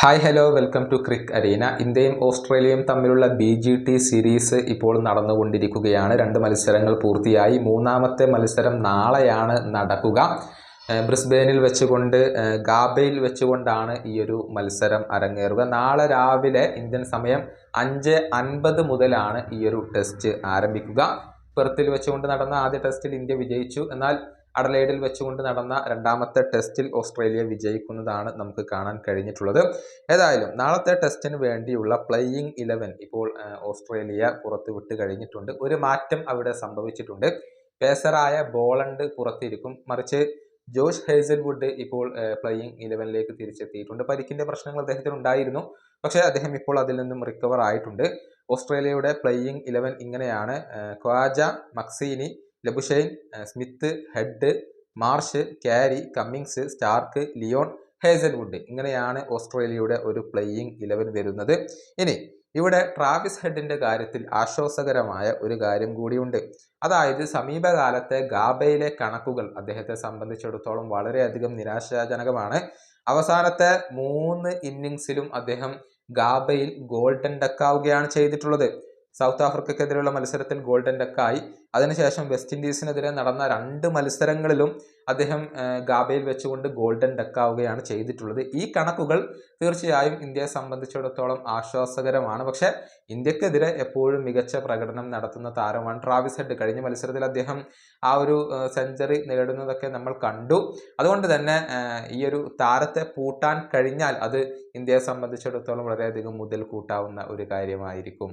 Hi hello welcome to crick arena ഇന്ത്യയും ഓസ്ട്രേലിയയും തമ്മിലുള്ള ബി ജി ടി സീരീസ് ഇപ്പോൾ നടന്നുകൊണ്ടിരിക്കുകയാണ്. രണ്ട് മത്സരങ്ങൾ പൂർത്തിയായി. മൂന്നാമത്തെ മത്സരം നാളെയാണ് നടക്കുക. ബ്രിസ്ബെയിനിൽ വെച്ചുകൊണ്ട് ഗാബയിൽ വെച്ചുകൊണ്ടാണ് ഈ ഒരു മത്സരം അരങ്ങേറുക. നാളെ രാവിലെ ഇന്ത്യൻ സമയം അഞ്ച് അൻപത് മുതലാണ് ഈ ഒരു ടെസ്റ്റ് ആരംഭിക്കുക. പെർത്തിൽ വെച്ചുകൊണ്ട് നടന്ന ആദ്യ ടെസ്റ്റിൽ ഇന്ത്യ വിജയിച്ചു. എന്നാൽ അഡലൈഡിൽ വെച്ചുകൊണ്ട് നടന്ന രണ്ടാമത്തെ ടെസ്റ്റിൽ ഓസ്ട്രേലിയ വിജയിക്കുന്നതാണ് നമുക്ക് കാണാൻ കഴിഞ്ഞിട്ടുള്ളത്. ഏതായാലും നാളത്തെ ടെസ്റ്റിന് വേണ്ടിയുള്ള പ്ലേയിങ് ഇലവൻ ഇപ്പോൾ ഓസ്ട്രേലിയ പുറത്ത് വിട്ട് കഴിഞ്ഞിട്ടുണ്ട്. ഒരു മാറ്റം അവിടെ സംഭവിച്ചിട്ടുണ്ട്. പേസറായ ബോളണ്ട് പുറത്തിരിക്കും. മറിച്ച് ജോഷ് ഹേസൽവുഡ് ഇപ്പോൾ പ്ലേയിങ് ഇലവനിലേക്ക് തിരിച്ചെത്തിയിട്ടുണ്ട്. പരിക്കിന്റെ പ്രശ്നങ്ങൾ അദ്ദേഹത്തിന് ഉണ്ടായിരുന്നു. പക്ഷേ അദ്ദേഹം ഇപ്പോൾ അതിൽ നിന്നും റിക്കവർ ആയിട്ടുണ്ട്. ഓസ്ട്രേലിയയുടെ പ്ലേയിങ് ഇലവൻ ഇങ്ങനെയാണ്. Khawaja McSweeney Labuschagne Smith Head Marsh Carey Cummins Starc Lyon Hazlewood ഇങ്ങനെയാണ് ഓസ്ട്രേലിയയുടെ ഒരു പ്ലേയിങ് ഇലവൻ വരുന്നത്. ഇനി ഇവിടെ ട്രാവിസ് ഹെഡിന്റെ കാര്യത്തിൽ ആശ്വാസകരമായ ഒരു കാര്യം കൂടിയുണ്ട്. അതായത് സമീപകാലത്തെ ഗാബയിലെ കണക്കുകൾ അദ്ദേഹത്തെ സംബന്ധിച്ചിടത്തോളം വളരെയധികം നിരാശാജനകമാണ്. അവസാനത്തെ മൂന്ന് ഇന്നിങ്സിലും അദ്ദേഹം ഗാബയിൽ ഗോൾഡൻ ഡക്കാവുകയാണ് ചെയ്തിട്ടുള്ളത്. സൗത്ത് ആഫ്രിക്കക്കെതിരെയുള്ള മത്സരത്തിൽ ഗോൾഡൻ ഡക്കായി. അതിനുശേഷം വെസ്റ്റ് ഇൻഡീസിനെതിരെ നടന്ന രണ്ട് മത്സരങ്ങളിലും അദ്ദേഹം ഗാബയിൽ വെച്ചുകൊണ്ട് ഗോൾഡൻ ഡക്കാവുകയാണ് ചെയ്തിട്ടുള്ളത്. ഈ കണക്കുകൾ തീർച്ചയായും ഇന്ത്യയെ സംബന്ധിച്ചിടത്തോളം ആശ്വാസകരമാണ്. പക്ഷേ ഇന്ത്യക്കെതിരെ എപ്പോഴും മികച്ച പ്രകടനം നടത്തുന്ന താരമാണ് ട്രാവിസ് ഹെഡ്. കഴിഞ്ഞ മത്സരത്തിൽ അദ്ദേഹം ആ ഒരു സെഞ്ചറി നേടുന്നതൊക്കെ നമ്മൾ കണ്ടു. അതുകൊണ്ട് തന്നെ ഈ ഒരു താരത്തെ പൂട്ടാൻ കഴിഞ്ഞാൽ അത് ഇന്ത്യയെ സംബന്ധിച്ചിടത്തോളം വളരെയധികം മുതൽ കൂട്ടാവുന്ന ഒരു കാര്യമായിരിക്കും.